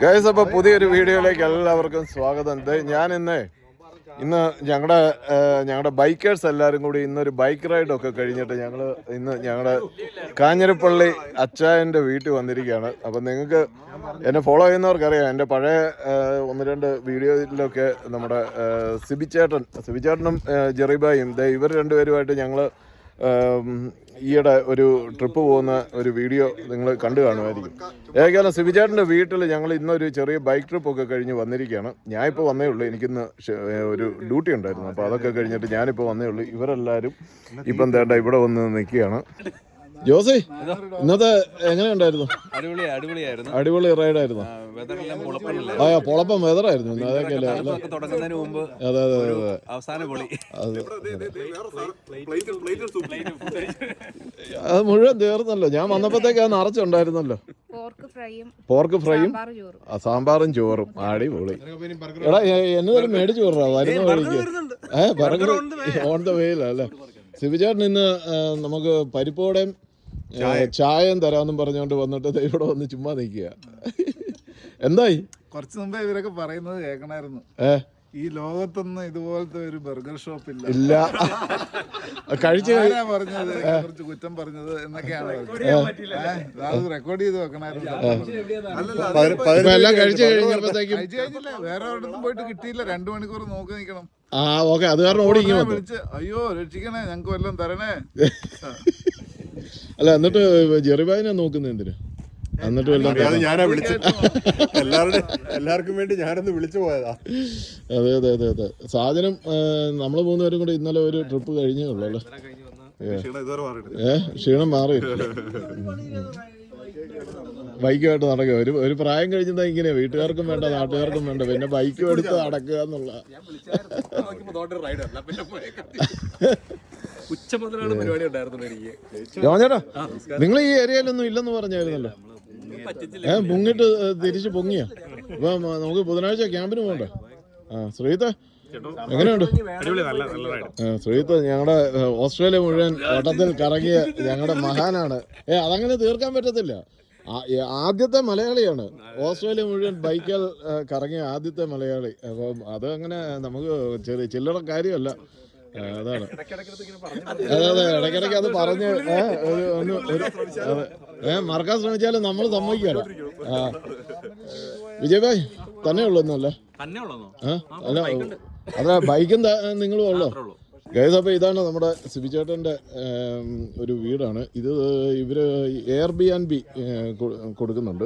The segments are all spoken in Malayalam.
ഗൈസ് അപ്പോൾ പുതിയൊരു വീഡിയോയിലേക്ക് എല്ലാവർക്കും സ്വാഗതം. ഞാൻ ഇന്ന് ഇന്ന് ഞങ്ങളുടെ ഞങ്ങളുടെ ബൈക്കേഴ്സ് എല്ലാവരും കൂടി ഇന്നൊരു ബൈക്ക് റൈഡൊക്കെ കഴിഞ്ഞിട്ട് ഞങ്ങൾ ഇന്ന് ഞങ്ങളുടെ കാഞ്ഞിരപ്പള്ളി അച്ചായന്റെ വീട്ടിൽ വന്നിരിക്കുകയാണ്. അപ്പം നിങ്ങൾക്ക് എന്നെ ഫോളോ ചെയ്യുന്നവർക്കറിയാം. എന്റെ പഴയ ഒന്ന് രണ്ട് വീഡിയോയിലൊക്കെ നമ്മുടെ സിബിച്ചേട്ടൻ സിബിച്ചേട്ടനും ജെറിബായും ഇവർ രണ്ടുപേരുമായിട്ട് ഞങ്ങൾ ഈയിടെ ഒരു ട്രിപ്പ് പോകുന്ന ഒരു വീഡിയോ നിങ്ങൾ കണ്ടു കാണുമായിരിക്കും. ഏകദേശം സിബിചേട്ടന്റെ വീട്ടിൽ ഞങ്ങൾ ഇന്നൊരു ചെറിയ ബൈക്ക് ട്രിപ്പ് ഒക്കെ കഴിഞ്ഞ് വന്നിരിക്കുകയാണ്. ഞാനിപ്പോൾ വന്നേ ഉള്ളൂ. എനിക്കിന്ന് ഒരു ഡ്യൂട്ടി ഉണ്ടായിരുന്നു. അപ്പോൾ അതൊക്കെ കഴിഞ്ഞിട്ട് ഞാനിപ്പോൾ വന്നേ ഉള്ളൂ. ഇവരെല്ലാവരും ഇപ്പം തേണ്ട ഇവിടെ വന്ന് നിൽക്കുകയാണ്. ജോസി ഇന്നത്തെ എങ്ങനെയുണ്ടായിരുന്നു? അടിപൊളി അടിപൊളിയായിരുന്നു. അടിപൊളി റൈഡായിരുന്നു ആ പൊളപ്പം വെതറായിരുന്നു അതൊക്കെ അതെ അതെ അതെ അത്. അത്. മുഴുവൻ തീർന്നല്ലോ. ഞാൻ വന്നപ്പോഴത്തേക്ക് അത് നിറച്ചുണ്ടായിരുന്നല്ലോ. പോർക്ക് ഫ്രൈയും പോർക്ക് ഫ്രൈയും സാമ്പാർ ചോറും. ആ, സാമ്പാറും ചോറും. അടിപൊളി. എടാ എന്നതൊരു മേടിച്ചു വിടറാ. വരുന്ന വഴിക്ക്. ഏ ബർഗർ ഓൺ ദ വേയിലല്ലേ സിബിചേട്ടൻ ഇന്ന് നമുക്ക് പരിപ്പോടെയും ആ, ചായയും തരാമെന്നും പറഞ്ഞുകൊണ്ട് വന്നിട്ട് ദേ ഇവിടെ വന്ന് ചുമ്മാ നിൽക്കുക. എന്തായി? കുറച്ച് മുമ്പേ ഇവരൊക്കെ പറയുന്നത് കേൾക്കണായിരുന്നു. ഏഹ് ഈ ലോകത്തൊന്നും ഇതുപോലത്തെ ഒരു ബർഗർ ഷോപ്പ് ഇല്ല. ഇല്ല. കഴിച്ചു കഴി- പറഞ്ഞത്? കുറച്ച് കുറ്റം പറഞ്ഞത് എന്നൊക്കെയാണ്. അത് റെക്കോർഡ് ചെയ്ത് വെക്കണായിരുന്നു. എല്ലാം കഴിച്ചു കഴിഞ്ഞപ്പോഴത്തേക്കും വേറെ ഒരിടത്തും പോയിട്ട് കിട്ടിയില്ല. രണ്ടു മണിക്കൂർ നോക്കി നിൽക്കണം. ആ ഓക്കെ. അത് കാരണം ഓടി വിളിച്ച് അയ്യോ രക്ഷിക്കണേ ഞങ്ങക്ക് വല്ലതും തരണേ. അല്ല എന്നിട്ട് ജെറിബായിനെ നോക്കുന്ന എന്തിനു? എന്നിട്ട് വല്ലതും അറിയാതെ ഞാനാ വിളിച്ചത്. എല്ലാവരുടെ എല്ലാവർക്കും വേണ്ടി ഞാനൊന്ന് വിളിച്ചു പോയതാ. അതെ അതെ അതെ അതെ. സാധനം നമ്മൾ മൂന്നുപേരും കൂടെ ഇന്നലെ ഒരു ട്രിപ്പ് കഴിഞ്ഞേ ഉള്ളു അല്ലേ? ക്ഷീണം മാറി. ബൈക്കുമായിട്ട് നടക്കുക. ഒരു ഒരു പ്രായം കഴിഞ്ഞാൽ ഇങ്ങനെ വീട്ടുകാർക്കും വേണ്ട നാട്ടുകാർക്കും വേണ്ട പിന്നെ ബൈക്കും എടുത്ത് നടക്കുക എന്നുള്ള ഉച്ച മുതലാണ് പരിപാടി എനിക്ക്. ജോഞ്ഞേട്ടാ നിങ്ങൾ ഈ ഏരിയയിലൊന്നും ഇല്ലെന്ന് പറഞ്ഞായിരുന്നല്ലോ. ഏ മുങ്ങിട്ട് തിരിച്ചു പൊങ്ങിയ? ഇപ്പൊ നമുക്ക് ബുധനാഴ്ച ക്യാമ്പിന് പോകണ്ടേ ആ ശ്രീത എങ്ങനെയുണ്ട്? ആ, ശ്രീത്ത് ഞങ്ങളുടെ ഓസ്ട്രേലിയ മുഴുവൻ വട്ടത്തിൽ കറങ്ങിയ ഞങ്ങളുടെ മഹാനാണ്. ഏ അതങ്ങനെ തീർക്കാൻ പറ്റത്തില്ല. ആദ്യത്തെ മലയാളിയാണ്. ഓസ്ട്രേലിയ മുഴുവൻ ബൈക്കിൽ കറങ്ങിയ ആദ്യത്തെ മലയാളി. അപ്പം അത് അങ്ങനെ നമുക്ക് ചെറിയ ചില്ലറ കാര്യമല്ല. അതാണ്. അതെ അതെ ഇടയ്ക്കിടയ്ക്ക് അത് പറഞ്ഞ് ഒരു ഒന്ന് മറക്കാൻ ശ്രമിച്ചാലും നമ്മൾ സമ്മതിക്കാണ് ആ. വിജയഭായ് തന്നെ ഉള്ളൂ എന്നല്ലേ തന്നെ ഉള്ളതോ ആ അല്ല അതെ ബൈക്കും നിങ്ങളും ഉള്ളോ. ഗൈസ് അപ്പോൾ ഇതാണ് നമ്മുടെ സിബിചേട്ടന്റെ ഒരു വീടാണ്. ഇത് ഇവർ എയർ ബി ആൻഡ് ബി കൊടുക്കുന്നുണ്ട്.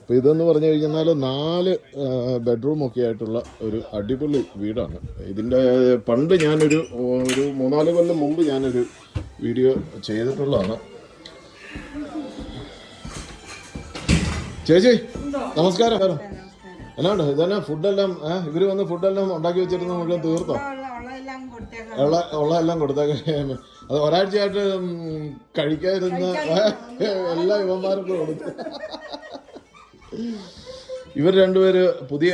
അപ്പോൾ ഇതെന്ന് പറഞ്ഞു കഴിഞ്ഞാൽ നാല് ബെഡ്റൂമൊക്കെ ആയിട്ടുള്ള ഒരു അടിപൊളി വീടാണ്. ഇതിന്റെ പണ്ട് ഞാനൊരു ഒരു മൂന്നാൽ കൊല്ലം മുമ്പ് ഞാനൊരു വീഡിയോ ചെയ്തിട്ടുള്ളതാണ്. ചേച്ചി നമസ്കാരം. എന്നാണ്ട് ഇതന്നെ ഫുഡെല്ലാം ഇവർ വന്ന് ഫുഡെല്ലാം ഉണ്ടാക്കി വെച്ചിരുന്ന മുഴുവൻ തീർത്തോ? ഉള്ള എല്ലാം കൊടുത്തേക്കാം. അത് ഒരാഴ്ചയായിട്ട് കഴിക്കാതിരുന്ന എല്ലാ യുവന്മാർക്കും കൊടുത്തു. ഇവർ രണ്ടുപേര് പുതിയ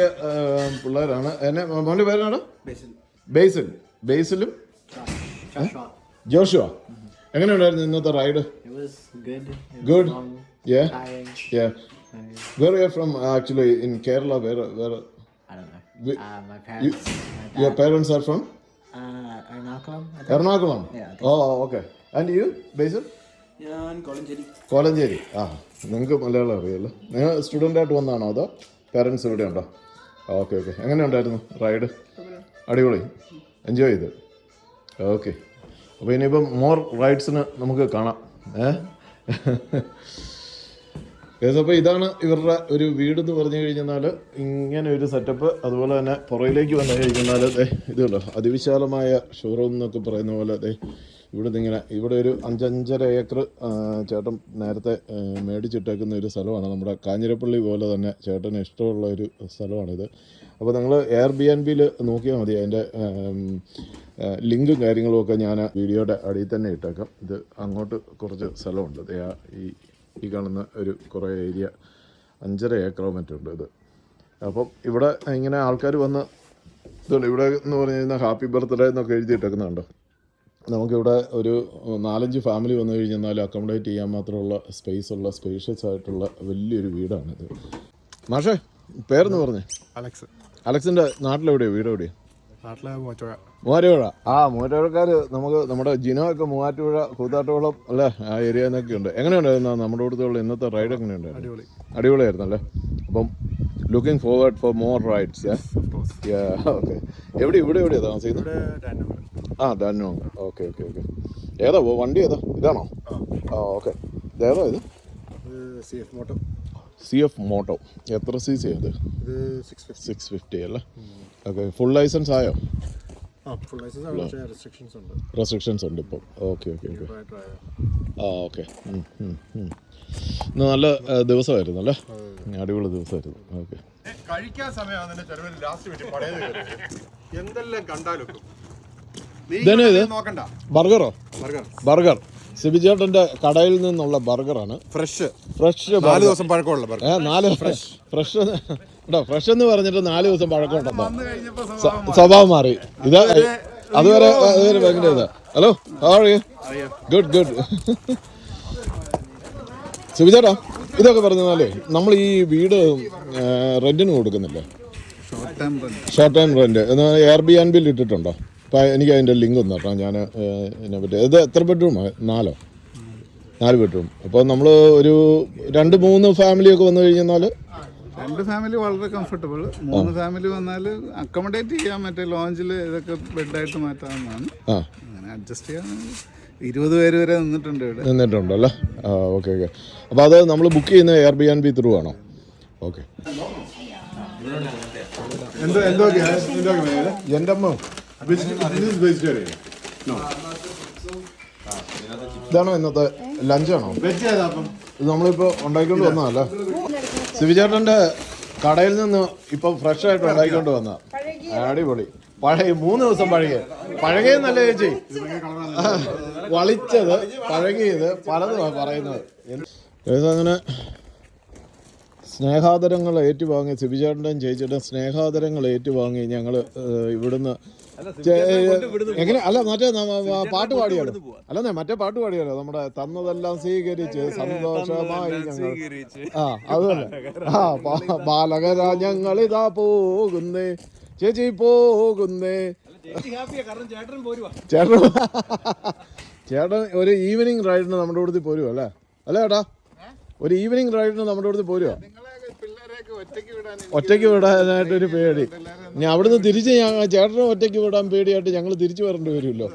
പിള്ളേരാണ്. എന്നെ മോന്റെ പേരാണ് ബേസിൽ. ബേസിലും? ജോഷുവ. എങ്ങനെയുണ്ടായിരുന്നു ഇന്നത്തെ ride? Good Yeah. Yeah. Where are you from? Actually, in Kerala, where where We- uh, my parents. You, my your parents are from? uh, Ernakulam. Ernakulam. Yeah, I Oh, okay. And you, Basil? ഞാൻ കോളഞ്ചേരി. കോലഞ്ചേരി ആ നിങ്ങൾക്ക് മലയാളം അറിയാമല്ലോ നിങ്ങൾ സ്റ്റുഡന്റ് ആയിട്ട് വന്നതാണോ അതോ പേരൻസ് ഇവിടെ ഉണ്ടോ? ഓക്കെ ഓക്കെ എങ്ങനെ ഉണ്ടായിരുന്നു റൈഡ് അടിപൊളി. എൻജോയ് ചെയ്ത്. ഓക്കെ അപ്പോൾ ഇനിയിപ്പം മോർ റൈഡ്സിന് നമുക്ക് കാണാം. ഏ? യെസ് അപ്പോൾ ഇതാണ് ഇവരുടെ ഒരു വീട് എന്ന് പറഞ്ഞു കഴിഞ്ഞാൽ ഇങ്ങനെ ഒരു സെറ്റപ്പ് അതുപോലെ തന്നെ പുറയിലേക്ക് വന്നു കഴിഞ്ഞാൽ അതെ ഇതുണ്ടോ അതിവിശാലമായ ഷോറൂം എന്നൊക്കെ പറയുന്ന പോലെ അതെ ഇവിടെ ഇങ്ങനെ ഇവിടെ ഒരു അഞ്ചഞ്ചര ഏക്കർ ചേട്ടൻ നേരത്തെ മേടിച്ചിട്ടേക്കുന്ന ഒരു സ്ഥലമാണ്. നമ്മുടെ കാഞ്ഞിരപ്പള്ളി പോലെ തന്നെ ചേട്ടന് ഇഷ്ടമുള്ള ഒരു സ്ഥലമാണിത്. അപ്പോൾ നിങ്ങൾ എയർ ബി എൻ ബിയിൽ നോക്കിയാൽ മതി അതിന്റെ ലിങ്കും കാര്യങ്ങളും ഒക്കെ ഞാൻ വീഡിയോയുടെ അടിയിൽ തന്നെ ഇട്ടേക്കാം. ഇത് അങ്ങോട്ട് കുറച്ച് സ്ഥലമുണ്ട്. ഈ ഈ കാണുന്ന ഒരു കുറേ ഏരിയ അഞ്ചര ഏക്കറോ മറ്റുണ്ട് ഇത്. അപ്പം ഇവിടെ ഇങ്ങനെ ആൾക്കാർ വന്ന് ഇതുണ്ട്. ഇവിടെ എന്ന് പറഞ്ഞു കഴിഞ്ഞാൽ ഹാപ്പി ബർത്ത്ഡേ എന്നൊക്കെ എഴുതിയിട്ടേക്കുന്നുണ്ട്. നമുക്കിവിടെ ഒരു നാലഞ്ച് ഫാമിലി വന്നു കഴിഞ്ഞാൽ അക്കോമഡേറ്റ് ചെയ്യാൻ മാത്രമുള്ള സ്പേസ് ഉള്ള സ്പേഷ്യസ് ആയിട്ടുള്ള വലിയൊരു വീടാണിത്. മാഷേ പേരെന്ന് പറഞ്ഞേ? അലക്സ്. അലക്സിന്റെ നാട്ടിലെവിടെയോ? വീട് എവിടെയോ നാട്ടിലെ മോച്ചോഴ മൂവാറ്റുപുഴ. ആ മൂവാറ്റുപുഴക്കാർ നമുക്ക് നമ്മുടെ ജിനോ ഒക്കെ മൂവാറ്റുപുഴ കൂത്താട്ടുകുളം അല്ലേ? ആ ഏരിയ എന്നൊക്കെ ഉണ്ട് എങ്ങനെയുണ്ടായിരുന്നു നമ്മുടെ അടുത്തുള്ള ഇന്നത്തെ റൈഡ് എങ്ങനെയുണ്ടായിരുന്നു അടിപൊളി. അടിപൊളിയായിരുന്നു അല്ലേ അപ്പം looking forward for more rides okay എവിടെ ഇവിടെ എവിടെയാണ് താമസിക്കുന്നത്? ആ ധാന്യം ഓക്കെ ഓക്കെ ഓക്കെ ഏതാ വണ്ടി ഏതാ? ഇതാണോ? ആ. ഓക്കെ ഇതേതാ ഇത്? ഇത് C F Moto C F Moto. എത്ര സി സി ഇത് ഇത് സിക്സ് ഫിഫ്റ്റി അല്ലേ? ഓക്കെ ഫുൾ ലൈസൻസ് ആയോ? ആ ഫുൾ ലൈസൻസ് ആണ്. പക്ഷേ റെസ്ട്രിക്ഷൻസ് ഉണ്ട്. ഇപ്പം. ഓക്കെ ഓക്കെ ഓക്കെ ആ ഓക്കെ ഇന്ന് നല്ല ദിവസമായിരുന്നു അല്ലേ? അടിപൊളി ദിവസമായിരുന്നു. ഓക്കെ കഴിക്കാൻ സമയം എന്തെല്ലാം കണ്ടാലും നീ ഇതെന്നാ നോക്കണ്ട. ബർഗറോ? ബർഗർ. ബർഗർ. സിബിചേട്ടന്റെ കടയിൽ നിന്നുള്ള ബർഗറാണ്. ഫ്രഷ്. ഫ്രഷ് നാല് ദിവസം പഴക്കമുള്ള ബർഗർ. ഏ നാല് ഫ്രഷ്. ഫ്രഷ്. കേട്ടോ ഫ്രഷ് എന്ന് പറഞ്ഞിട്ട് നാല് ദിവസം പഴക്കമുണ്ടോ സ്വഭാവം മാറി. ഇത് അതുവരെ അതുവരെ ഭയങ്കര ഇതാ. ഹലോ ഗുഡ് ഗുഡ് സുബിചേട്ടാ ഇതൊക്കെ പറഞ്ഞാലേ നമ്മൾ ഈ വീട് റെന്റിന് കൊടുക്കുന്നില്ലേ? Short time short time rent Airbnb ഇട്ടിട്ടുണ്ടോ? എനിക്ക് അതിന്റെ ലിങ്ക് ഒന്ന് കേട്ടോ. ഞാൻ ഇതിനെ പറ്റി. ഇത് എത്ര ബെഡ്റൂമാണ് നാലോ? നാല് ബെഡ്റൂം അപ്പോൾ നമ്മൾ ഒരു രണ്ട് മൂന്ന് ഫാമിലിയൊക്കെ വന്നു കഴിഞ്ഞാൽ രണ്ട് ഫാമിലി വളരെ കംഫർട്ടബിൾ മൂന്ന് ഫാമിലി വന്നാൽ അക്കോമഡേറ്റ് ചെയ്യാൻ മറ്റേ ലോഞ്ചിൽ ഇതൊക്കെ ബെഡായിട്ട് മാറ്റാവുന്നതാണ്. ആ. അങ്ങനെ അഡ്ജസ്റ്റ് ചെയ്യാൻ ഇരുപത് പേര് വരെ നിന്നിട്ടുണ്ട് ഇവിടെ. നിന്നിട്ടുണ്ടല്ലോ ആ ഓക്കെ ഓക്കെ അപ്പോൾ അത് നമ്മൾ ബുക്ക് ചെയ്യുന്ന Airbnb through ആണോ ഓക്കെ എന്തോ എന്തോ എന്തോ എന്റെ അമ്മ വെജിറ്റേറിയൻ ഇതാണോ ഇന്നത്തെ ലഞ്ചാണോ വെജ് ഏതാ അപ്പം. ഇത് നമ്മളിപ്പോ ഉണ്ടാക്കിക്കൊണ്ട് വന്നതല്ലേ? ശിവചേട്ടന്റെ കടയിൽ നിന്ന് ഇപ്പം ഫ്രഷ് ആയിട്ട് ഉണ്ടാക്കിക്കൊണ്ട് വന്ന. അടിപൊളി. പഴയ മൂന്ന് ദിവസം പഴകിയ. പഴകിയെന്നല്ല ചേച്ചി. വളിച്ചത് പഴകിയത് പലതുമാണ് പറയുന്നത്. അങ്ങനെ? സ്നേഹാദരങ്ങൾ ഏറ്റുവാങ്ങി സിബിചേട്ടന്റെയും ചേച്ചിയുടെയും സ്നേഹാദരങ്ങൾ ഏറ്റുവാങ്ങി ഞങ്ങൾ ഇവിടുന്ന് എങ്ങനെ? അല്ല മറ്റേ പാട്ട് പാടിയാലോ? അല്ലെന്നേ മറ്റേ പാട്ട് പാടിയാലോ? നമ്മുടെ തന്നതെല്ലാം സ്വീകരിച്ച് സന്തോഷമായി ഞങ്ങൾ ആ അതല്ല ആ ബാലകരാ ഞങ്ങൾ ഇതാ പോകുന്നേ. ചേച്ചി പോകുന്നേ. ചേട്ടൻ ചേട്ടൻ ഒരു ഈവനിങ് റൈഡിന് നമ്മുടെ കൂടുതൽ പോരുമോ അല്ലേ? അല്ലേ ഏട്ടാ? ഒരു ഈവനിങ് റൈഡിന് നമ്മുടെ കൂടുതൽ പോരുമോ ഒറ്റയ്ക്ക് വിടാനായിട്ട് ഒരു പേടി. ഇനി അവിടുന്ന് തിരിച്ച് ഞാൻ ചേട്ടനെ ഒറ്റയ്ക്ക് വിടാൻ പേടിയായിട്ട് ഞങ്ങൾ തിരിച്ചു വരേണ്ടി വരുമല്ലോ.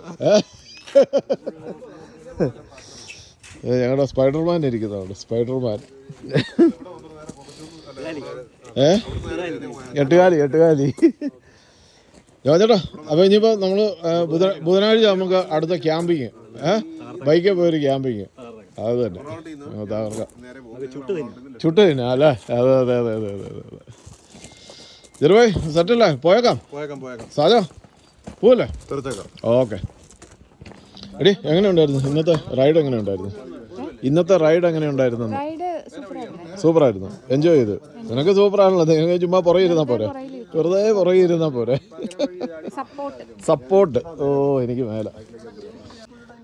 ഞങ്ങളുടെ സ്പൈഡർമാൻ ഇരിക്കുന്നു അവിടെ സ്പൈഡർമാൻ. ഏ? എട്ടുകാലി എട്ടുകാലി. ജോചേട്ടാ അപ്പൊ ഇനിയിപ്പോ നമ്മൾ ബുധനാഴ്ച നമുക്ക് അടുത്ത ക്യാമ്പിങ്. ഏഹ് ബൈക്കിൽ പോയൊരു ക്യാമ്പിങ്. അത് തന്നെ. തകർക്കാം ചുട്ട് തന്നെ. അല്ലേ? അതെ അതെ അതെ അതെ അതെ അതെ ചെറുപോയി സെറ്റല്ലേ? പോയേക്കാം. പോയേക്കാം പോയേക്കാം. സാജോ പോവല്ലേ? ഓക്കെ. എടി എങ്ങനെ ഉണ്ടായിരുന്നു? ഇന്നത്തെ റൈഡ് എങ്ങനെ ഉണ്ടായിരുന്നു? ഇന്നത്തെ റൈഡ് എങ്ങനെ ഉണ്ടായിരുന്നു? റൈഡ് സൂപ്പറായിരുന്നു. സൂപ്പറായിരുന്നു. എൻജോയ് ചെയ്തു. നിനക്ക് സൂപ്പറാണല്ലോ. നിങ്ങൾക്ക് ചുമ്മാ പുറകെ ഇരുന്നാ പോരെ. വെറുതെ പുറകെ ഇരുന്നാ പോരെ. സപ്പോർട്ട് സപ്പോർട്ട് ഓ എനിക്ക് മേലെ.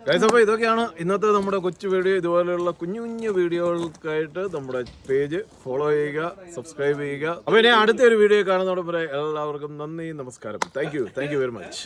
ഗൈസ് അപ്പോൾ ഇതൊക്കെയാണ് ഇന്നത്തെ നമ്മുടെ കൊച്ചു വീഡിയോ. ഇതുപോലെയുള്ള കുഞ്ഞു കുഞ്ഞു വീഡിയോകൾക്കായിട്ട് നമ്മുടെ പേജ് ഫോളോ ചെയ്യുക സബ്സ്ക്രൈബ് ചെയ്യുക. അപ്പോൾ ഇനി അടുത്ത ഒരു വീഡിയോ കാണുന്നതോടെ എല്ലാവർക്കും നന്ദി നമസ്കാരം. Thank you thank you very much